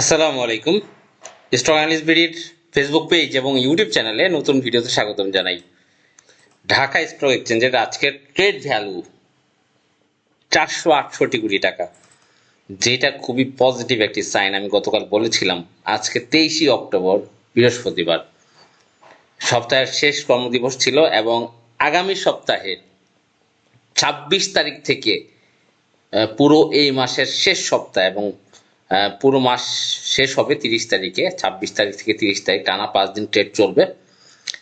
আসসালামু আলাইকুম। Strong analyst বিডির ফেসবুক পেজ এবং ইউটিউব চ্যানেলে নতুন ভিডিওতে স্বাগতম জানাই। ঢাকা স্টক এক্সচেঞ্জের আজকের ট্রেড ভ্যালু চারশো আটষট্টি কোটি টাকা। যেটা খুবই পজিটিভ একটি সাইন আমি গতকাল বলেছিলাম। আজকে তেইশে অক্টোবর, বৃহস্পতিবার। সপ্তাহের শেষ কর্মদিবস ছিল এবং আগামী সপ্তাহে ছাব্বিশ তারিখ থেকে পুরো এই মাসের শেষ সপ্তাহ এবং পুরো মাস শেষ হবে তিরিশ তারিখে, ছাব্বিশ তারিখ থেকে তিরিশ তারিখ, টানা পাঁচ দিন ট্রেড চলবে।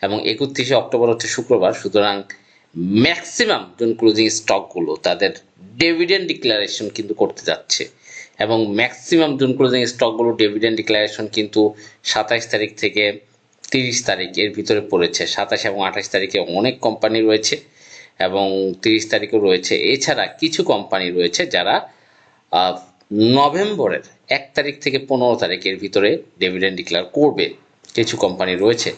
এবং একত্রিশে অক্টোবর হচ্ছে শুক্রবার, সুতরাং ম্যাক্সিমাম যোন ক্লোজিং স্টকগুলো তাদের ডিভিডেন্ড ডিক্লারেশন কিন্তু করতে যাচ্ছে। এবং ম্যাক্সিমাম জোন ক্লোজিং স্টকগুলো ডিভিডেন্ড ডিক্লারেশন কিন্তু সাতাইশ তারিখ থেকে তিরিশ তারিখ এর ভিতরে পড়েছে। সাতাশ এবং আঠাশ তারিখে অনেক কোম্পানি রয়েছে এবং তিরিশ তারিখেও রয়েছে। এছাড়া কিছু কোম্পানি রয়েছে যারা নভেম্বরের এক তারিখ থেকে পনেরো তারিখের ভিতরে ডিভিডেন্ড ডিক্লেয়ার করবে কিছু কোম্পানি রয়েছে।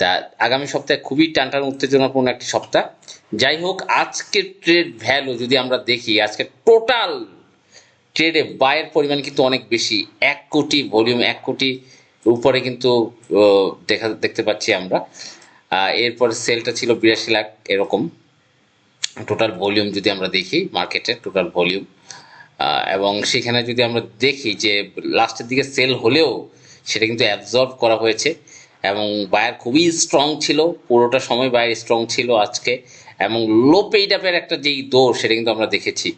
তা আগামী সপ্তাহে খুবই টানটান উত্তেজনাপূর্ণ একটি সপ্তাহ। যাই হোক, আজকের ট্রেড ভ্যালু যদি আমরা দেখি, আজকে টোটাল ট্রেডে বায়ের পরিমাণ কিন্তু অনেক বেশি। এক কোটি ভলিউম এক কোটি উপরে কিন্তু দেখা, দেখতে পাচ্ছি আমরা। এরপরে সেলটা ছিল বিরাশি লাখ এরকম। টোটাল ভলিউম যদি আমরা দেখি মার্কেটের টোটাল ভলিউম এবং সেখানে যদি আমরা দেখি যে লাস্টের দিকে সেল হলেও সেটা কিন্তু অ্যাবজর্ব করা হয়েছে এবং বায়ার খুবই স্ট্রং ছিল। পুরোটা সময় বায়ার স্ট্রং ছিল আজকে এবং লো পেইড আপের একটা যেই দৌড় সেটা কিন্তু আমরা দেখেছি।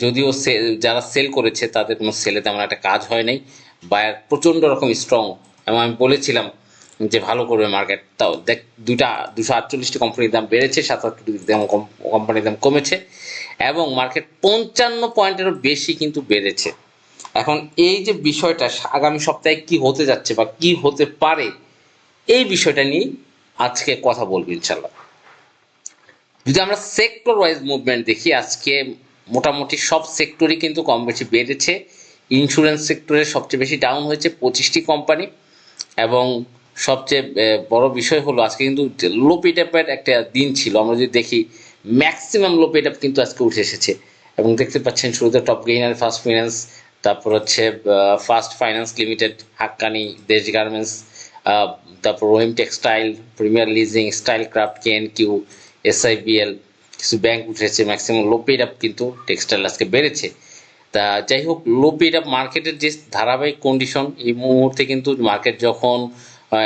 যদিও যারা সেল করেছে তাদের কোনো সেলে তেমন একটা কাজ হয় নাই। বায়ার প্রচণ্ড রকম স্ট্রং এবং আমি বলেছিলাম যে ভালো করবে মার্কেট তাও দেখ, দুইটা, দুশো আটচল্লিশটি কোম্পানির দাম বেড়েছে, সাতাত্তরটি দাম কম- কোম্পানির দাম কমেছে। এবং মার্কেট পঞ্চান্ন পয়েন্টেরও বেশি কিন্তু বেড়েছে। এখন এই যে বিষয়টা, আগামী সপ্তাহে কি হতে যাচ্ছে বা কি হতে পারে, এই বিষয়টা নিয়ে আজকে কথা বলব ইনশাল্লাহ যদি আমরা সেক্টর ওয়াইজ মুভমেন্ট দেখি, আজকে মোটামুটি সব সেক্টরই কিন্তু কম বেশি বেড়েছে। ইন্স্যুরেন্স সেক্টরে সবচেয়ে বেশি ডাউন হয়েছে পঁচিশটি কোম্পানি এবং সবচেয়ে বড় বিষয় হলো আজকে কিন্তু লো পেটাপের একটা দিন ছিল। আমরা যদি দেখি ম্যাক্সিমাম লো পেটাপ কিন্তু আজকে উঠে এসেছে। এবং দেখতে পাচ্ছেন শুরুতে টপ গেইনার ফার্স্ট ফাইন্যান্স তারপর হচ্ছে first finance limited Haqqani, Desh garments তারপর Rahim textile premier leasing style craft K N Q SIBL কিছু ব্যাংক উঠেছে। ম্যাক্সিমাম লো পেড আপ কিন্তু টেক্সটাইল আজকে বেড়েছে। তা যাই হোক লো পেড আপ মার্কেটের যে ধারাবাহিক কন্ডিশন এই মুহূর্তে কিন্তু মার্কেট যখন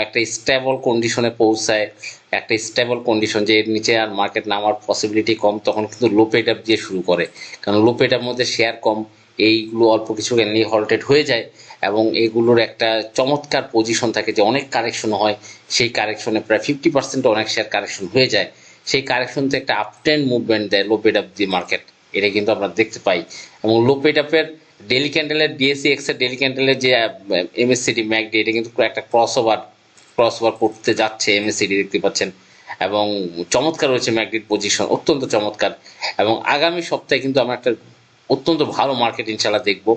একটা স্টেবল কন্ডিশনে পৌঁছায় একটা স্টেবল কন্ডিশন যে এর নিচে আর মার্কেট নামার পসিবিলিটি কম, তখন কিন্তু লো পেড আপ দিয়ে শুরু করে। কারণ লো পেড আপ মধ্যে শেয়ার কম, এইগুলো অল্প কিছু নিয়ে হল্টেড হয়ে যায় এবং এগুলোর একটা চমৎকার পজিশন থাকে যে অনেক কারেকশন হয়, সেই কারেকশনে প্রায় ফিফটি পার্সেন্ট অনেক শেয়ার কারেকশন হয়ে যায়। সেই কারেকশন থেকে একটা আপটেন মুভমেন্ট দেয় low paid up the market এটা কিন্তু আমরা দেখতে পাই। এবং লো পেড আপের ডেলি ক্যান্ডেলের ডিএসসি এক্সের ডেলি ক্যান্ডেলের যে এমএসসিডি ম্যাকডি এটা কিন্তু একটা ক্রস ওভার ক্রস ওভার করতে যাচ্ছে এমএসসিডি দেখতে পাচ্ছেন। এবং চমৎকার রয়েছে ম্যাকডির পজিশন অত্যন্ত চমৎকার। এবং আগামী সপ্তাহে কিন্তু আমরা একটা অত্যন্ত ভালো মার্কেট ইনশাল্লাহ দেখব।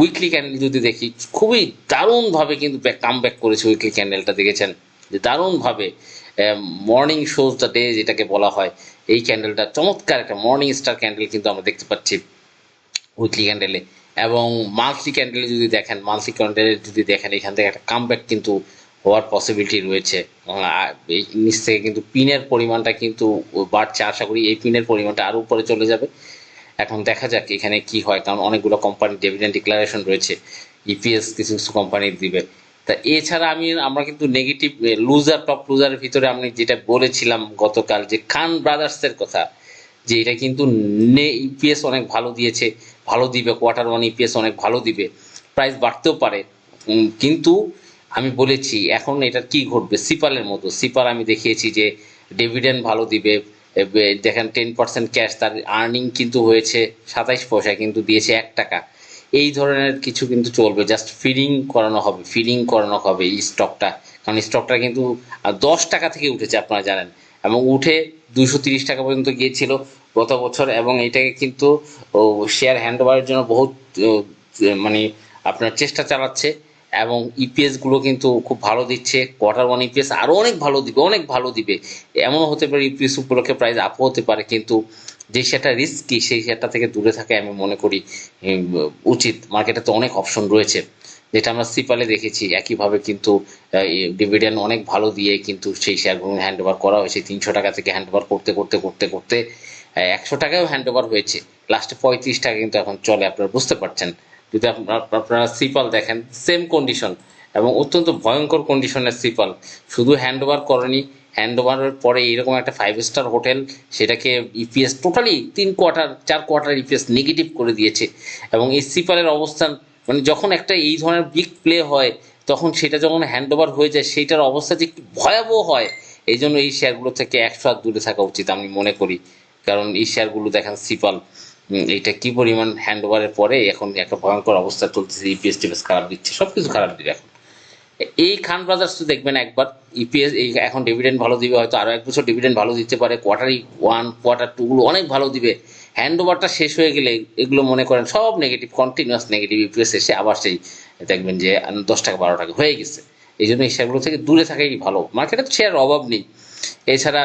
উইকলি ক্যান্ডেল যদি দেখি, খুবই দারুণভাবে কিন্তু কাম ব্যাক করেছে উইকলি ক্যান্ডেলটা দেখেছেন? যে দারুণভাবে মর্নিং শোজ দ্য ডে যেটাকে বলা হয়, এই ক্যান্ডেলটা চমৎকার একটা মর্নিং স্টার ক্যান্ডেল কিন্তু আমরা দেখতে পাচ্ছি উইকলি ক্যান্ডেলে এবং মান্থলি ক্যান্ডেলে যদি দেখেন মান্থলি ক্যান্ডেলে যদি দেখেন, এখান থেকে একটা কামব্যাক কিন্তু হওয়ার পসিবিলিটি রয়েছে। নিচ থেকে কিন্তু পিনের পরিমাণটা কিন্তু বাড়ছে। আশা করি এই পিনের পরিমাণটা আরও উপরে চলে যাবে। এখন দেখা যাক এখানে কি হয়, কারণ অনেকগুলো কোম্পানির ডেভিডেন্ট ডিক্লারেশন রয়েছে। ইপিএস কিছু কিছু কোম্পানি দিবে। তা এছাড়া আমি, আমরা কিন্তু নেগেটিভ লুজার টপ লুজারের ভিতরে আমি যেটা বলেছিলাম গতকাল যে খান ব্রাদার্সের কথা, যে এটা কিন্তু নে ইপিএস অনেক ভালো দিয়েছে, ভালো দিবে কোয়ার্টার ওয়ান ইপিএস অনেক ভালো দিবে। প্রাইস বাড়তেও পারে। কিন্তু আমি বলেছি, এখন এটা কি ঘটবে? সিপালের মতো। সিপাল আমি দেখিয়েছি যে ডিভিডেন্ড ভালো দিবে দেখেন টেন পার্সেন্ট ক্যাশ তার আর্নিং কিন্তু হয়েছে সাতাইশ পয়সা কিন্তু দিয়েছে এক টাকা। এই ধরনের কিছু কিন্তু চলবে জাস্ট ফিলিং করানো হবে ফিলিং করানো হবে এই স্টকটা কারণ স্টকটা কিন্তু দশ টাকা থেকে উঠেছে আপনারা জানেন। এবং উঠে দুশো তিরিশ টাকা পর্যন্ত গিয়েছিল গত বছর, এবং এটাকে কিন্তু শেয়ার হ্যান্ড ওভারের জন্য বহুত মানে আপনার চেষ্টা চালাচ্ছে। এবং ইপিএসগুলো কিন্তু খুব ভালো দিচ্ছে কোয়ার্টার ওয়ান ইপিএস আরও অনেক ভালো দিবে, অনেক ভালো দিবে। এমনও হতে পারে ইপিএস উপলক্ষে প্রাইস আপও হতে পারে, কিন্তু যে শেয়ারটা রিস্কি সেই শেয়ারটা থেকে দূরে থাকে আমি মনে করি উচিত। মার্কেটে তো অনেক অপশন রয়েছে, যেটা আমরা সিপালে দেখেছি। একইভাবে কিন্তু ডিভিডেন্ড অনেক ভালো দিয়ে কিন্তু সেই শেয়ারগুলো হ্যান্ড ওভার করা হয়েছে। তিনশো টাকা থেকে হ্যান্ড ওভার করতে করতে করতে করতে একশো টাকাও হ্যান্ড ওভার হয়েছে। লাস্টে পঁয়ত্রিশ টাকা কিন্তু এখন চলে, আপনারা বুঝতে পারছেন। যদি আপনারা সিপাল দেখেন সেম কন্ডিশন এবং অত্যন্ত ভয়ঙ্কর কন্ডিশনের সিপাল শুধু হ্যান্ড ওভার করেনি হ্যান্ড ওভারের পরে এরকম একটা ফাইভ স্টার হোটেল সেটাকে ইপিএস টোটালি তিন কোয়ার্টার চার কোয়ার্টার ইপিএস নেগেটিভ করে দিয়েছে। এবং এই সিপালের অবস্থান মানে যখন একটা এই ধরনের বিগ প্লে হয়, তখন সেটা যখন হ্যান্ড ওভার হয়ে যায়, সেইটার অবস্থা যে ভয়াবহ হয়, এই জন্য এই শেয়ারগুলো থেকে একশো হাত দূরে থাকা উচিত আমি মনে করি। কারণ এই শেয়ারগুলো দেখেন সিপাল এইটা কি পরিমাণ হ্যান্ড ওভারের পরে এখন একটা ভয়ঙ্কর অবস্থা চলতেছে ইপিএস টিপিএস খারাপ দিচ্ছে সব কিছু খারাপ দিবে এখন। এই খান ব্রাদার্স তো দেখবেন একবার ইপিএস এই এখন ডিভিডেন্ড ভালো দিবে, হয়তো আরও এক বছর ডিভিডেন্ড ভালো দিতে পারে কোয়ার্টারি ওয়ান কোয়ার্টার টু গুলো অনেক ভালো দিবে। হ্যান্ড ওভারটা শেষ হয়ে গেলে এগুলো মনে করেন সব নেগেটিভ কন্টিনিউয়াস নেগেটিভ ইপিএস এসে আবার সেই দেখবেন যে দশ টাকা, বারো টাকা হয়ে গেছে। এই জন্য এই শেয়ারগুলো থেকে দূরে থাকাই ভালো। মার্কেটে তো শেয়ার অভাব নেই। এছাড়া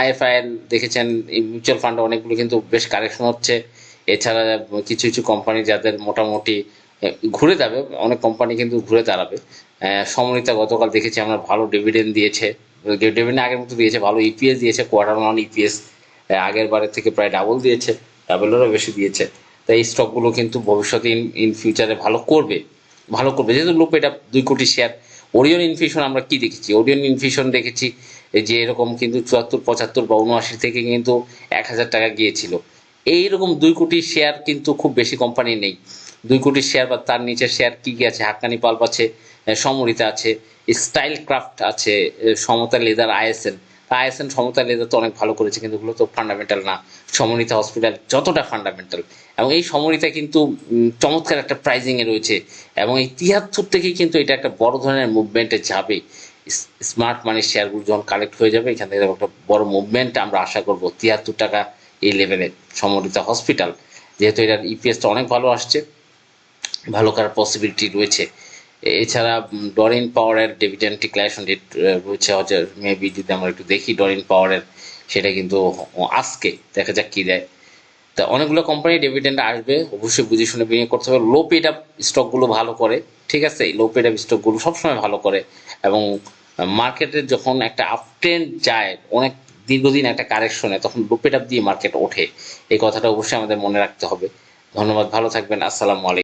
আইএফআইএল দেখেছেন মিউচুয়াল ফান্ডে অনেকগুলো কিন্তু বেশ কারেকশন হচ্ছে। এছাড়া কিছু কিছু কোম্পানি যাদের মোটামুটি ঘুরে যাবে অনেক কোম্পানি কিন্তু ঘুরে দাঁড়াবে। আহ, সমন্বিতা গতকাল দেখেছি আমরা ভালো ডিভিডেন্ড দিয়েছে ডিভিডেন্ড আগের মতো দিয়েছে ভালো ইপিএস দিয়েছে কোয়ার্টার ওয়ান ইপিএস আগের বারের থেকে প্রায় ডাবল দিয়েছে ডাবলেরও বেশি দিয়েছে। তাই এই স্টকগুলো কিন্তু ভবিষ্যতে ইন ইন ফিউচারে ভালো করবে ভালো করবে। যেহেতু লোক এটা দুই কোটি শেয়ার ওরিয়ন ইনফিউশন আমরা কি দেখেছি? ওরিয়ন ইনফিউশন দেখেছি যে এরকম কিন্তু চুয়াত্তর, পঁচাত্তর বা উনআশি থেকে কিন্তু এক হাজার টাকা গিয়েছিল। এইরকম দুই কোটি শেয়ার কিন্তু খুব বেশি কোম্পানি নেই। দুই কোটি শেয়ার বা তার নিচের শেয়ার কি কি আছে? হাক্কানি পাল্প আছে সমরিতা আছে স্টাইল ক্রাফট আছে Samata leather ISN. ISN, Samata leather তো অনেক ভালো করেছে কিন্তু ওগুলো তো ফান্ডামেন্টাল না। সমরিতা হসপিটাল যতটা ফান্ডামেন্টাল এবং এই সমরিতা কিন্তু চমৎকার একটা প্রাইজিং এ রয়েছে। এবং এই তিয়াত্তর থেকেই কিন্তু এটা একটা বড় ধরনের মুভমেন্টে যাবে। স্মার্ট মানি শেয়ারগুলো যখন কালেক্ট হয়ে যাবে, এখান থেকে একটা বড় মুভমেন্ট আমরা আশা করব। তিয়াত্তর টাকা এই লেভেলে সমরিতা হসপিটাল যেহেতু এটার ইপিএসটা অনেক ভালো আসছে, ভালো করার পসিবিলিটি রয়েছে। এছাড়া ডরিন পাওয়ারের ডিভিডেন্ড ডিক্লারেশন ডেট রয়েছে হচ্ছে মেবি যদি আমরা একটু দেখি ডরিন পাওয়ারের সেটা কিন্তু আজকে, দেখা যাক কি দেয়। তা অনেকগুলো কোম্পানি ডিভিডেন্ড আসবে, অবশ্যই বুঝে শুনে বিনিয়োগ করতে হবে। লো পেড আপ স্টকগুলো ভালো করে। ঠিক আছে লো পেড আপ স্টকগুলো সবসময় ভালো করে এবং মার্কেটে যখন একটা আপট্রেন্ড যায়, অনেক দীর্ঘদিন একটা কারেকশনে তখন লো পেড দিয়ে মার্কেট ওঠে। এই কথাটা অবশ্যই আমাদের মনে রাখতে হবে। ধন্যবাদ, ভালো থাকবেন, আসসালামু আলাইকুম।